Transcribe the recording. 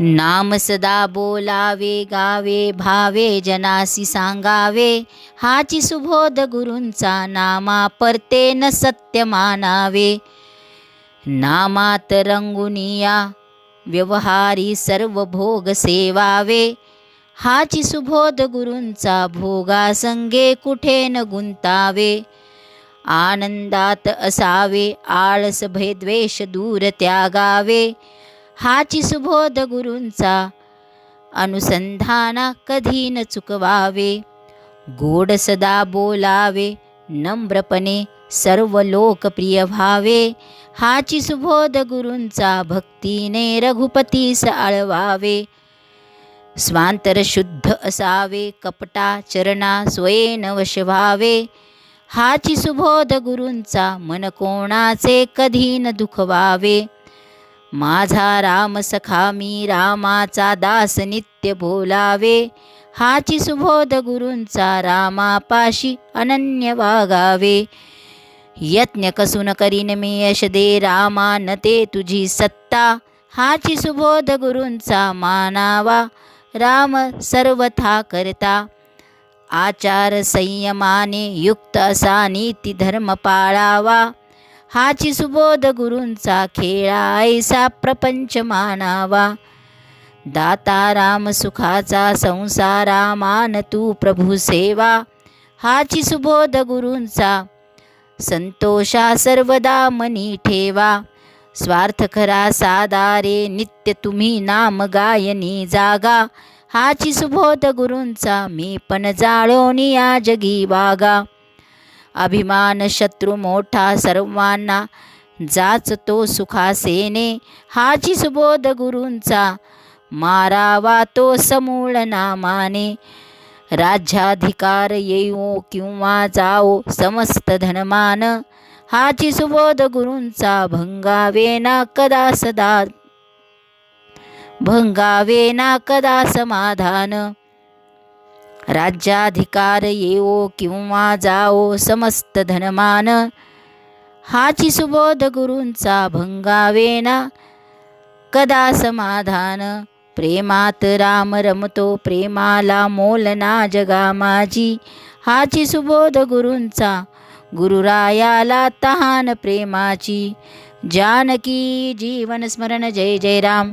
नाम सदा बोलावे गावे भावे जनासी सांगावे. हाची सुबोध गुरूंचा नामा परते न सत्य मानावे. नामात रंगुनिया व्यवहारी सर्व भोग सेवावे. हाची सुबोध गुरूंचा भोगासंगे कुठे न गुंतावे? आनंदात असावे आळस भयद्वेष दूर त्यागावे. हाची सुबोध गुरूंचा अनुसंधाना कधी न चुकवावे गोड सदा बोलावे नम्रपणे सर्व लोकप्रिय व्हावे. हाची सुबोध गुरूंचा भक्तीने रघुपतीस आळवावे. स्वांतर शुद्ध असावे कपटा चरणा स्वयेन वश व्हावे हाची सुबोध गुरूंचा मन कोणाचे कधी न दुखवावे. माझा राम सखा मी रामाचा दास नित्य बोलावे. हाची सुबोध गुरूंचा रामापाशी अनन्य वागावे. यत्न कसून करीन मी यश दे रामा न ते तुझी सत्ता. हाची सुबोध गुरूंचा मानावा राम सर्वथा करता. आचार संयमाने युक्त असा नीती धर्म पाळावा. हाची सुबोध गुरूंचा खेळा ऐसा प्रपंच मानावा दाता राम सुखाचा संसारा मान तू प्रभू सेवा हाची सुबोध गुरूंचा संतोषा सर्वदा मनी ठेवा स्वार्थ खरा सादारे नित्य तुम्ही नाम गायनी जागा हाची सुबोध गुरूंचा मी पण जाळोनी या जगी वागा अभिमान शत्रू मोठा सर्वांना जाचतो सुखासेने. हाची सुबोध गुरूंचा मारावा तो समूळ नामाने. राज्याधिकार येऊ किंवा जाओ समस्त धनमान. हाची सुबोध गुरूंचा भंगावे ना कदा सदा भंगावे ना कदा समाधान. राज्याधिकार येवो किंवा जाओ समस्त धनमान. हाची सुबोध गुरूंचा भंगावेना. कदा समाधान? प्रेमात राम रमतो प्रेमाला मोलना जगा माझी हाची सुबोध गुरूंचा गुरुरायाला तहान प्रेमाची. जानकी जीवन स्मरण जय जय राम.